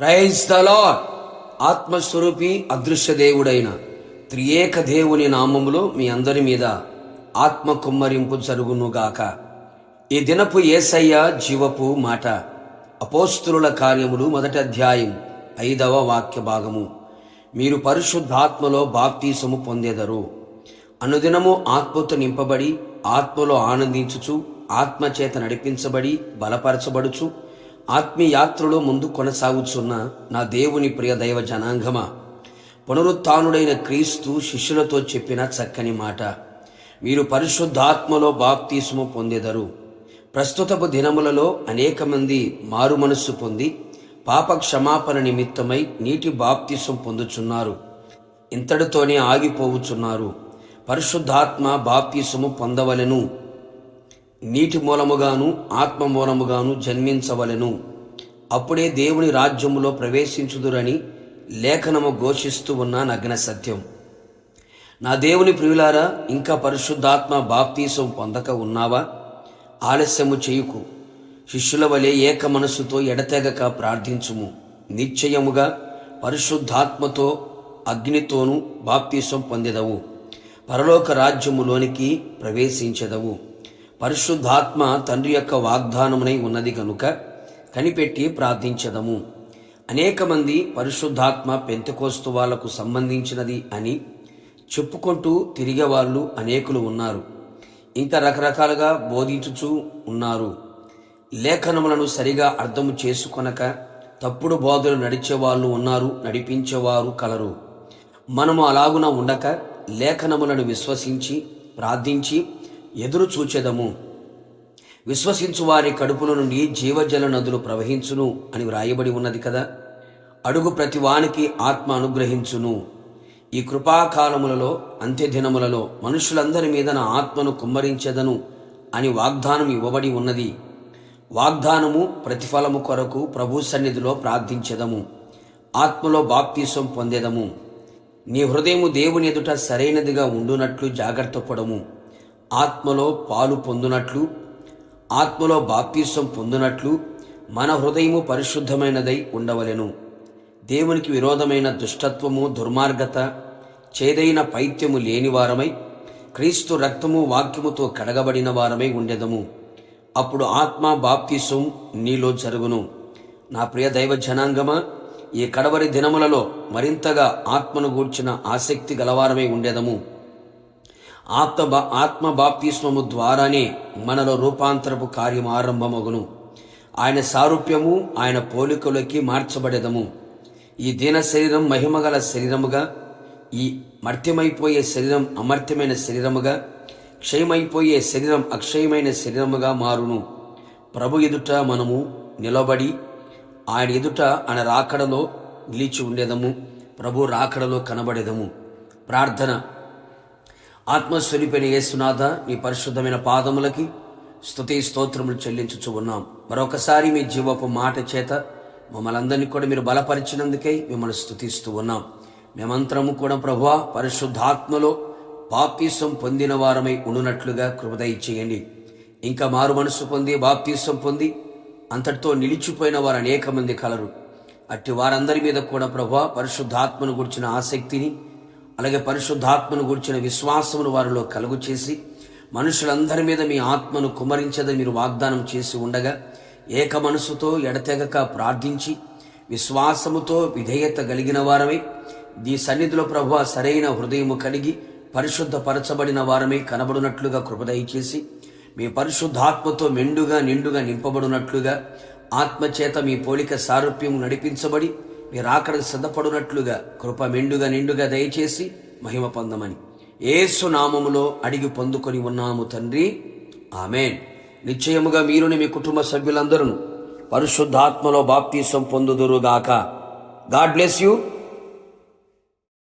Praise the lord ఆత్మస్వరూపి అదృశ్య దేవుడైన త్రియేక దేవుని నామములో మీ అందరి మీద ఆత్మ కుమ్మరింపు జరుగునుగాక ఈ దినపు ఏసయ్య జీవపు మాట అపోస్తుల కార్యములు మొదటి అధ్యాయం ఐదవ వాక్య భాగము. మీరు పరిశుద్ధాత్మలో బాప్తీసము పొందేదరు. అనుదినము ఆత్మతో నింపబడి ఆత్మలో ఆనందించుచు ఆత్మచేత నడిపించబడి బలపరచబడుచు ఆత్మీయాత్రలో ముందు కొనసాగుచున్న నా దేవుని ప్రియ దైవ జనాంగమా పునరుత్నుడైన క్రీస్తు శిష్యులతో చెప్పిన చక్కని మాట. మీరు పరిశుద్ధాత్మలో బాప్తీసుము పొందెదరు. ప్రస్తుతపు దినములలో అనేక మంది మారు మనస్సు పొంది పాప క్షమాపణ నిమిత్తమై నీటి బాప్తీసం పొందుచున్నారు. ఇంతటితోనే ఆగిపోవుచున్నారు. పరిశుద్ధాత్మ బాప్తీసము పొందవలెను. నీటి మూలముగాను ఆత్మ మూలముగాను జన్మించవలెను. అప్పుడే దేవుని రాజ్యములో ప్రవేశించుదురని లేఖనము ఘోషిస్తూ ఉన్న నగ్న సత్యం నా దేవుని ప్రియులారా ఇంకా పరిశుద్ధాత్మ బాప్తీసం పొందక ఉన్నావా? ఆలస్యము చేయుకు. శిష్యుల వలె ఏక మనస్సుతో ఎడతెగక ప్రార్థించుము. నిశ్చయముగా పరిశుద్ధాత్మతో అగ్నితోనూ బాప్తీసం పొందెదవు. పరలోక రాజ్యములోనికి ప్రవేశించెదవు. పరిశుద్ధాత్మ తండ్రి యొక్క వాగ్దానమునై ఉన్నది కనుక కనిపెట్టి ప్రార్థించదము. అనేక మంది పరిశుద్ధాత్మ పెంతకోస్తు వాళ్ళకు సంబంధించినది అని చెప్పుకుంటూ తిరిగే వాళ్ళు అనేకులు ఉన్నారు. ఇంకా రకరకాలుగా బోధించుచూ ఉన్నారు. లేఖనములను సరిగా అర్థము చేసుకొనక తప్పుడు బోధలు నడిచేవాళ్ళు ఉన్నారు నడిపించేవారు కలరు. మనము అలాగున ఉండక లేఖనములను విశ్వసించి ప్రార్థించి ఎదురు చూచెదము. విశ్వసించు వారి కడుపుల నుండి జీవజల నదులు ప్రవహించును అని వ్రాయబడి ఉన్నది కదా. అడుగు ప్రతి వానికి ఆత్మ అనుగ్రహించును. ఈ కృపాకాలములలో అంత్యదినములలో మనుషులందరి మీద నా ఆత్మను కుమ్మరించెదను అని వాగ్దానం ఇవ్వబడి ఉన్నది. వాగ్దానము ప్రతిఫలము కొరకు ప్రభు సన్నిధిలో ప్రార్థించెదము. ఆత్మలో బాప్తీసం పొందెదము. నీ హృదయము దేవుని ఎదుట సరైనదిగా ఉండునట్లు జాగ్రత్త పడము ఆత్మలో పాలు పొందునట్లు ఆత్మలో బాప్తీసం పొందునట్లు మన హృదయము పరిశుద్ధమైనదై ఉండవలెను. దేవునికి విరోధమైన దుష్టత్వము దుర్మార్గత చేదైన పైత్యము లేని వారమై క్రీస్తు రక్తము వాక్యముతో కడగబడిన వారమై ఉండెదము. అప్పుడు ఆత్మ బాప్తీసం నీలో జరుగును. నా ప్రియ దైవ జనాంగమా ఈ కడవరి దినములలో మరింతగా ఆత్మను గూర్చిన ఆసక్తి గలవారమై ఉండేదము. ఆత్మ ఆత్మ బాప్తిస్మము ద్వారానే మనలో రూపాంతరపు కార్యం ఆరంభమగును. ఆయన సారూప్యము ఆయన పోలికలకి మార్చబడేదము. ఈ దీన శరీరం మహిమగల శరీరముగా ఈ మర్త్యమైపోయే శరీరం అమర్త్యమైన శరీరముగా క్షయమైపోయే శరీరం అక్షయమైన శరీరముగా మారును. ప్రభు ఎదుట మనము నిలబడి ఆయన ఎదుట ఆయన రాకడలో నిలిచి ఉండేదము. ప్రభు రాకడలో కనబడేదము. ప్రార్థన. ఆత్మస్వరూపైన యేసునాథ నీ పరిశుద్ధమైన పాదములకి స్థుతి స్తోత్రములు చెల్లించుచు ఉన్నాం. మరొకసారి మీ జీవపు మాట చేత మమ్మల్ని అందరినీ కూడా మీరు బలపరిచినందుకై మిమ్మల్ని స్థుతిస్తూ ఉన్నాం. మేమంతరము కూడా ప్రభువా పరిశుద్ధాత్మలో బాప్తీసం పొందిన వారమై ఉండునట్లుగా కృపదయ చేయండి. ఇంకా మారు మనసు పొంది బాప్తీసం పొంది అంతటితో నిలిచిపోయిన వారు అనేక మంది కలరు. అట్టి వారందరి మీద కూడా ప్రభా పరిశుద్ధాత్మను గురించిన ఆసక్తిని అలాగే పరిశుద్ధాత్మను గూర్చిన విశ్వాసమును వారిలో కలుగు చేసి మనుషులందరి మీద మీ ఆత్మను కుమరించదని మీరు వాగ్దానం చేసి ఉండగా ఏక మనసుతో ఎడతెగక ప్రార్థించి విశ్వాసముతో విధేయత కలిగిన వారమే ఈ సన్నిధిలో ప్రభు సరైన హృదయము కలిగి పరిశుద్ధపరచబడిన వారమే కనబడినట్లుగా కృపదయ చేసి మీ పరిశుద్ధాత్మతో మెండుగా నిండుగా నింపబడినట్లుగా ఆత్మచేత మీ పోలిక సారూప్యం నడిపించబడి మీరు ఆకడ సిద్ధపడినట్లుగా కృప మెండుగా నిండుగా దయచేసి మహిమ పొందమని. ఏసు నామములో అడిగి పొందుకొని ఉన్నాము తండ్రి. ఆమెన్. నిశ్చయముగా మీరుని మీ కుటుంబ సభ్యులందరూ పరిశుద్ధాత్మలో బాప్తీసం పొందుదురుగాక. God bless you.